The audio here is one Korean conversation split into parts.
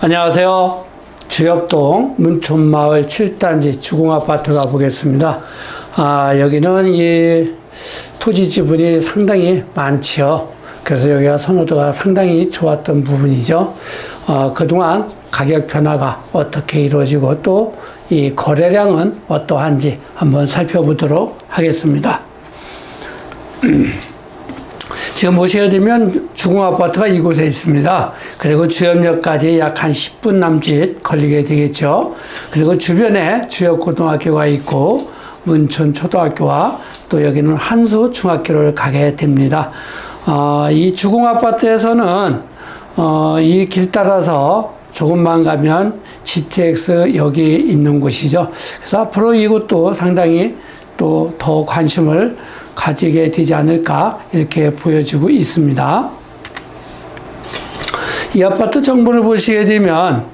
안녕하세요. 주엽동 문촌마을 7단지 주공아파트 가보겠습니다. 아, 여기는 이 토지 지분이 상당히 많지요. 그래서 여기가 선호도가 상당히 좋았던 부분이죠. 어, 그동안 가격 변화가 어떻게 이루어지고 또 이 거래량은 어떠한지 한번 살펴보도록 하겠습니다. 지금 보시게 되면 주공아파트가 이곳에 있습니다. 그리고 주염역까지 약 한 10분 남짓 걸리게 되겠죠. 그리고 주변에 주역고등학교가 있고 문촌 초등학교와 또 여기는 한수 중학교를 가게 됩니다. 어, 이 주공아파트에서는 어, 이 길 따라서 조금만 가면 GTX 여기 있는 곳이죠. 그래서 앞으로 이곳도 상당히 또 더 관심을 가지게 되지 않을까 이렇게 보여지고 있습니다. 이 아파트 정보를 보시게 되면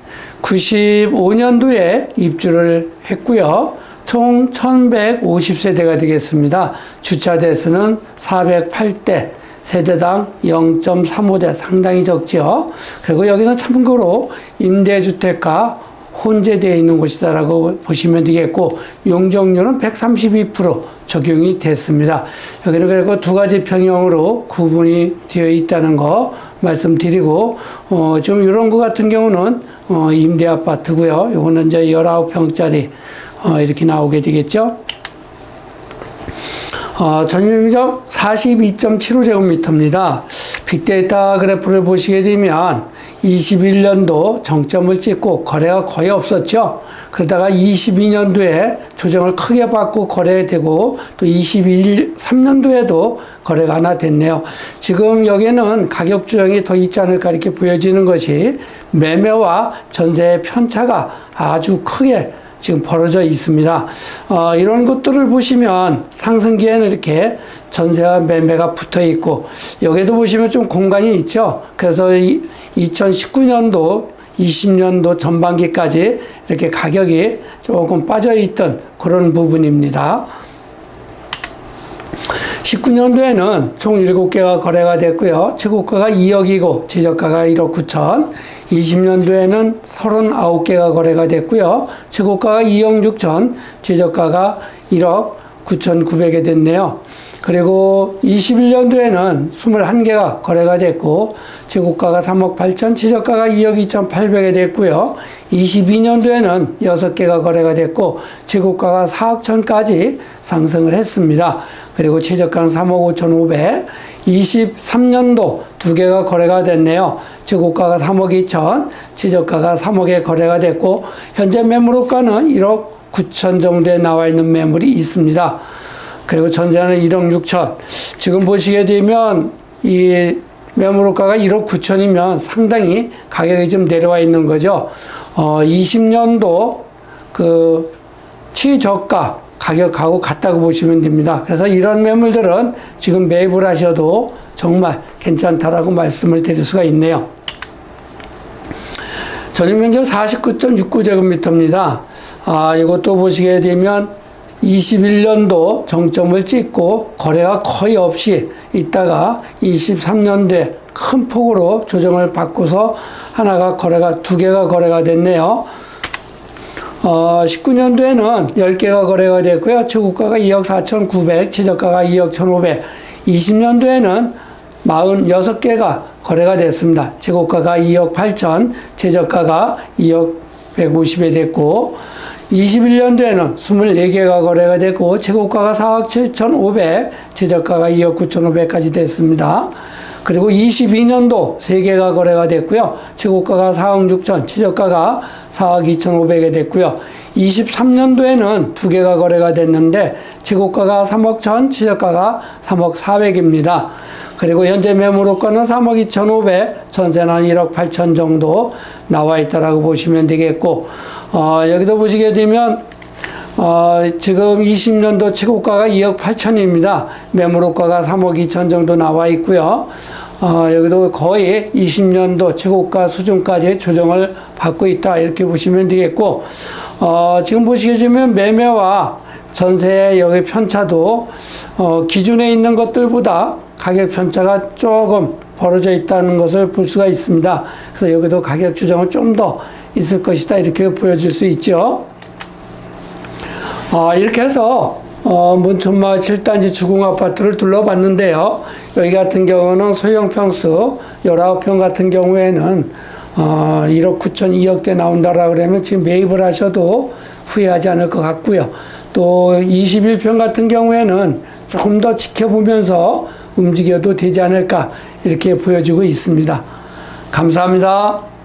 95년도에 입주를 했고요. 총 1150세대가 되겠습니다. 주차 대수는 408대, 세대당 0.35대 상당히 적죠. 그리고 여기는 참고로 임대주택과 혼재되어 있는 곳이다라고 보시면 되겠고 용적률은 132% 적용이 됐습니다. 여기는 그리고 두 가지 평형으로 구분이 되어 있다는 거 말씀드리고 어, 좀 이런 거 같은 경우는 어, 임대 아파트고요. 요거는 이제 19평짜리 어, 이렇게 나오게 되겠죠. 어, 전유면적 42.75제곱미터입니다. 빅데이터 그래프를 보시게 되면 21년도 정점을 찍고 거래가 거의 없었죠. 그러다가 22년도에 조정을 크게 받고 거래되고 또 23년도에도 거래가 하나 됐네요. 지금 여기는 가격 조정이 더 있지 않을까 이렇게 보여지는 것이 매매와 전세의 편차가 아주 크게 지금 벌어져 있습니다. 어, 이런 것들을 보시면 상승기에는 이렇게 전세와 매매가 붙어 있고 여기도 보시면 좀 공간이 있죠. 그래서 2019년도 20년도 전반기까지 이렇게 가격이 조금 빠져 있던 그런 부분입니다. 19년도에는 총 7개가 거래가 됐고요. 최고가가 2억이고 최저가가 1억 9천. 20년도에는 39개가 거래가 됐고요. 최고가가 2억 6천, 최저가가 1억 9천9백에 됐네요. 그리고 21년도에는 21개가 거래가 됐고 최고가가 3억 8천, 최저가가 2억 2천 8백에 됐고요. 22년도에는 6개가 거래가 됐고 최고가가 4억 천까지 상승을 했습니다. 그리고 최저가는 3억 5천 5백. 23년도 두 개가 거래가 됐네요. 최고가가 3억 2천, 최저가가 3억에 거래가 됐고 현재 매물호가는 1억 9천 정도에 나와 있는 매물이 있습니다. 그리고 전세는 1억 6천. 지금 보시게 되면 이 매물호가가 1억 9천이면 상당히 가격이 좀 내려와 있는 거죠. 어, 20년도 그 최저가 가격하고 같다고 보시면 됩니다. 그래서 이런 매물들은 지금 매입을 하셔도 정말 괜찮다라고 말씀을 드릴 수가 있네요. 전용 면적 49.69제곱미터입니다. 아, 이것도 보시게 되면 21년도 정점을 찍고 거래가 거의 없이 있다가 23년도에 큰 폭으로 조정을 받고서 하나가 거래가 두 개가 거래가 됐네요. 어, 19년도에는 10개가 거래가 됐고요. 최고가가 2억 4,900, 최저가가 2억 1,500. 20년도에는 46개가 거래가 됐습니다. 최고가가 2억 8천, 최저가가 2억 150에 됐고, 21년도에는 24개가 거래가 됐고, 최고가가 4억 7천5백, 최저가가 2억 9천5백까지 됐습니다. 그리고 22년도 3개가 거래가 됐고요. 최고가가 4억 6천, 최저가가 4억 2천5백에 됐고요. 23년도에는 2개가 거래가 됐는데 최고가가 3억 천, 최저가가 3억 4백입니다. 그리고 현재 매물호가는 3억 2천5백, 전세는 1억 8천 정도 나와 있다라고 보시면 되겠고, 어, 여기도 보시게 되면 어, 지금 20년도 최고가가 2억 8천입니다. 매물호가가 3억 2천 정도 나와 있고요. 어, 여기도 거의 20년도 최고가 수준까지 조정을 받고 있다. 이렇게 보시면 되겠고, 어, 지금 되면 매매와 전세 여기 편차도 어, 기준에 있는 것들보다 가격 편차가 조금 벌어져 있다는 것을 볼 수가 있습니다. 그래서 여기도 가격 조정은 좀 더 있을 것이다 이렇게 보여줄 수 있죠. 아, 이렇게 해서 어, 문천마을 7단지 주공 아파트를 둘러봤는데요. 여기 같은 경우는 소형 평수 19평 같은 경우에는 어, 1억 9천 2억대 나온다라 그러면 지금 매입을 하셔도 후회하지 않을 것 같고요. 또 21평 같은 경우에는 조금 더 지켜보면서 움직여도 되지 않을까 이렇게 보여지고 있습니다. 감사합니다.